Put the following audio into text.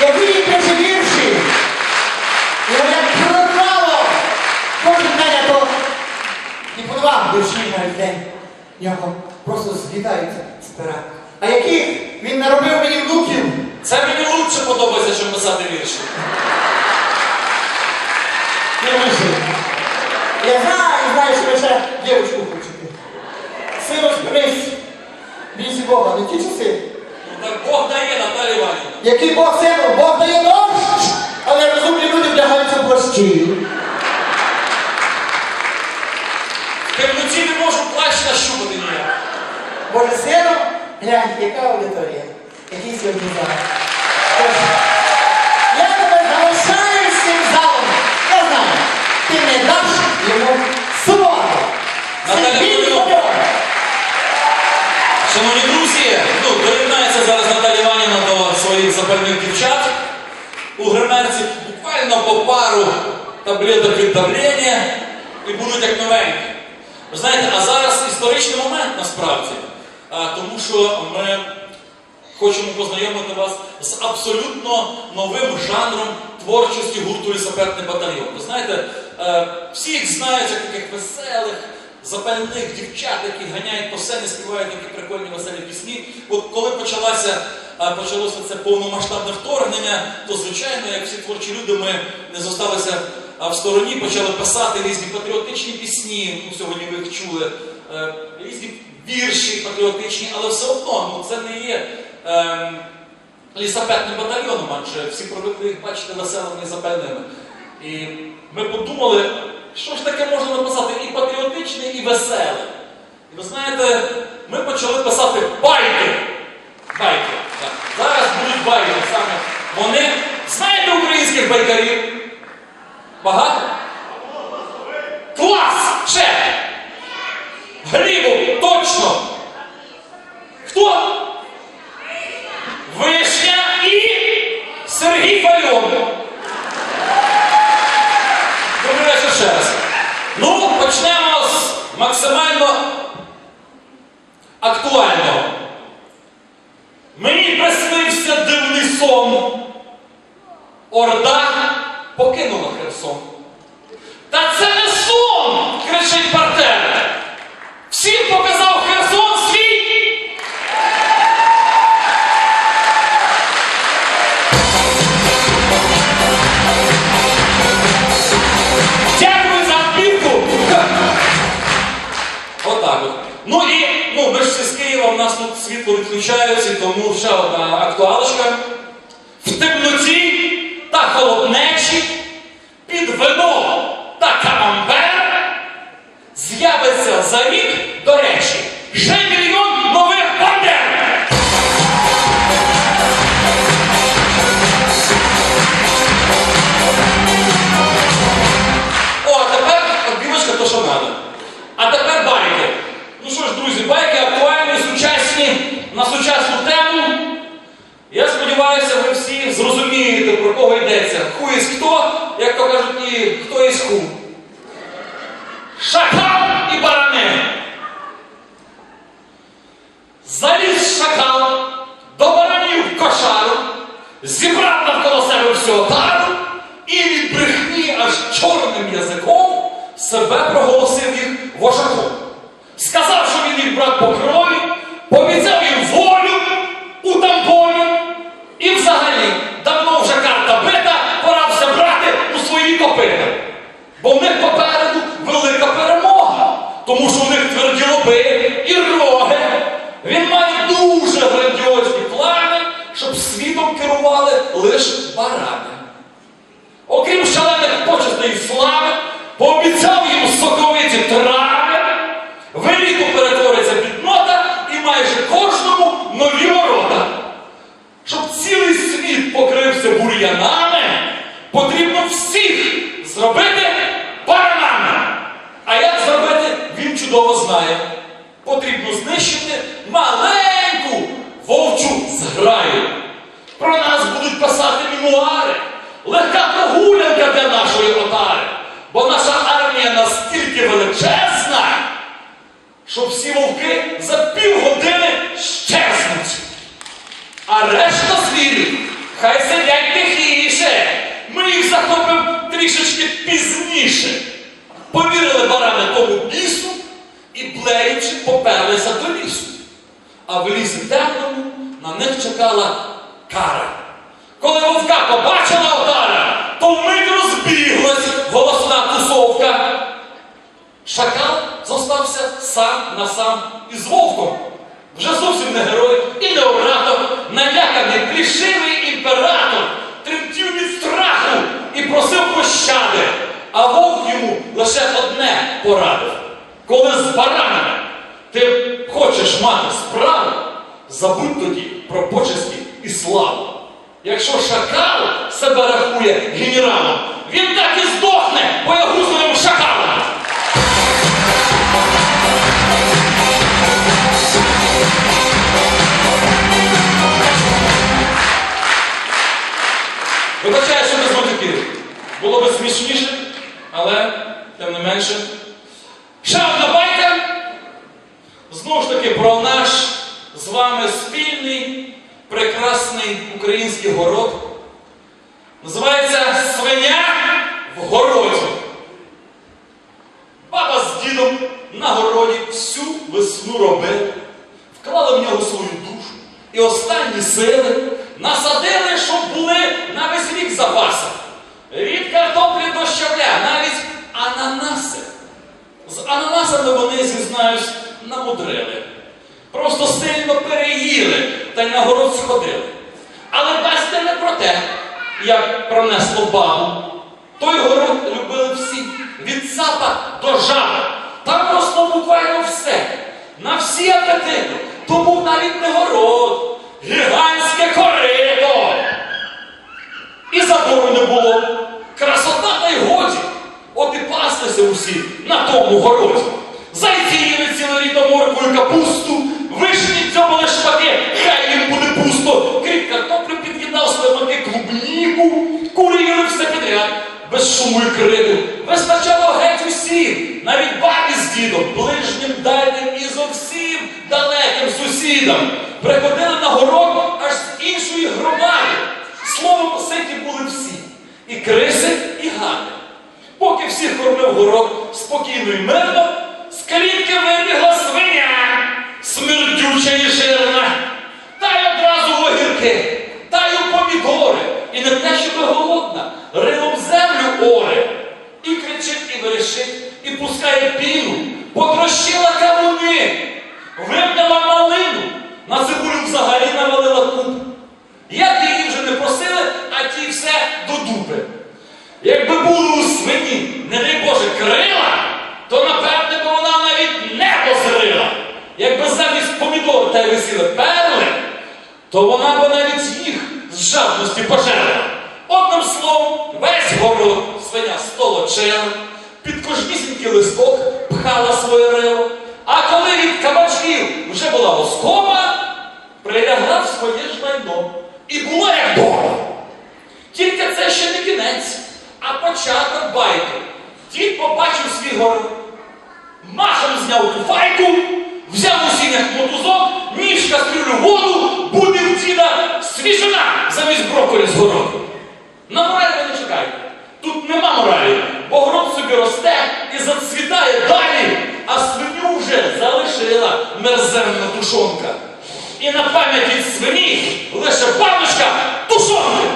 які працювавши, і як прорвало, кожен день я то і по два вірші навіть день. Нього просто злітаються з пера. А яких він наробив мені внуків? Це мені лучше подобається, ніж писати вірші. Не. Я знаю, знаю, що ви ще дівчинку хочете. Сину спинись. Бійся Бога, не ті часи. Ну так Бог дає Наталі Іванівна. Який Бог сину, Бог дає дощ, але розумні люди вдягаються в плащі. Темноті не можу плащ нащупати є. Боже сину, глянь, яка аудиторія, який сьогодні зал. Тож, Я тебе залишаю з цим залом. Я знаю, ти не даш йому свого. Наталя Сергій Володимирівна. Подоляк. Шановні друзі, ну, доєднається зараз Наталя Іванівна до своїх запальних дівчат. У гримерці буквально по пару таблеток від давлення і будуть як новенькі. Ви знаєте, а зараз історичний момент насправді, а, тому що ми хочемо познайомити вас з абсолютно новим жанром творчості гурту лісопетний батальйон. Ви знаєте, е, всі їх знають як таких веселих, запальних дівчат, які ганяють по сцені, співають такі прикольні веселі пісні. От коли почалася, е, почалося це повномасштабне вторгнення, то звичайно, як всі творчі люди, ми не зосталися а, в стороні, почали писати різні патріотичні пісні. Ну, сьогодні ви їх чули, е, різні вірші патріотичні, але все одно ну, це не є. Ем, лісапетним батальйоном, адже всі привикли їх бачити веселими і запальними. І ми подумали, що ж таке можна написати і патріотичне, і веселе. І ви знаєте, ми почали писати байки. Байки. Так. Зараз будуть байки саме. Вони знаєте українських байкарів? Багато? Клас! Ще! Грибов, точно! Хто? Вишня і Сергій Фальон. Вечір ще раз. Ну, почнемо з максимально актуального. Мені приснився дивний сон. Орда покинула Херсон. Та це не сон! кричить партер. Всім показав Херсон свій Дякую за відбивку. Отак от. Ну і ну, ми ж всі з Києва, в нас тут світло відключається, тому ще одна актуалочка. З'явиться Заліз шакал до баранів кошару, зібрав навколо себе всю отару і від брехні аж чорним язиком себе проголосив їх вожаком. Сказав, що він їх брат по крові, пообіцяв їм волю у тампоні. І взагалі, давно вже карта бита, пора все брати у свої копити. Бо в них попереду велика перемога, тому що в них тверді лоби і роги. Він має дуже грандіозні плани, щоб світом керували лише барани. Окрім шалених почестей і слави, пообіцяв їм соковиті трави, в перетвориться піднота і майже кожному нові ворота. Щоб цілий світ покрився бур'янами, потрібно всіх зробити баранами. А як зробити, він чудово знає. Потрібно знищити маленьку вовчу зграю. Про нас будуть писати мемуари, легка прогулянка для нашої отари. Бо наша армія настільки величезна, що всі вовки за півгодини щезнуть. А решта звірів Хай сидять тихіше. Ми їх захопимо трішечки пізніше. Повірили барани тому бісу і блеючи поперлися до лісу. А в лісі темному на них чекала кара. Коли вовка побачила отара, то вмить розбіглась голосна тусовка. Шакал зостався сам на сам із вовком. Вже зовсім не герой і не оратор, наляканий плішивий імператор, тремтів від страху і просив пощади. А вовк йому лише одне порадив. Коли з баранами мати справу, забудь тоді про почесті і славу. Якщо шакал себе рахує генералом, він так і здохне боягузливим шакалом. Вибачаю, що без матюків. Було би смішніше, але тим не менше. Ще одна байка. Знову ж таки про наш з вами спільний прекрасний український город. Називається Свиня в городі. Баба з дідом на городі всю весну робили, вклали в нього свою душу і останні сили насадили, щоб були на весь рік запаси. Від картоплі до щавля, навіть ананаси. З ананасами вони, зізнаюсь, намудрили. Просто сильно переїли та й на город сходили. Але бачите не про те, як. Той город любили всі, від сапа до жаба. Там росло буквально все, на всі апетити. То був навіть не город, гігантське корито. І забору не було. Красота та й годі. От і паслися усі на тому городі. Зайці їли ціле літо моркву і капусту, вишні дзьобали шпаки, без шуму і крику. Вистачало геть усім, навіть бабі з дідом, ближнім, дальнім і зовсім далеким сусідам. Приходили на город аж з іншої громади. Словом, ситі були всі. І криси, і гати. Поки всіх кормив город спокійно і мирно, з клітки вибігла свиня, смердюча і жирна, та й одразу в огірки, та й у помідори, і не те, що голодна, рилом землю оре, і кричить, і верещить, і пускає піну, потрощила кавуни, вибняла малину, на цибулю взагалі навалила купу. Як її вже не просили, а ті все до дупи. Якби були у свині, не дай Боже, крила, то напевне би вона навіть не позрила. Якби замість помідор та й висіли перли, то вона б навіть їх з жадності пожерла. Одним словом, весь город свиня столочила, під кожнісінький листок пхала своє рило, а коли від кабачків вже була воскова, прилягла в своє ж майно і була як дома. Тільки це ще не кінець, а початок байки. Дід побачив свій город, махом зняв ту взяв у сінях мотузок, ніж кастрюлю воду, будив діда собі росте і зацвітає далі, а свиню вже залишила мерзенна тушонка. І на пам'яті свині лише баночка тушонки.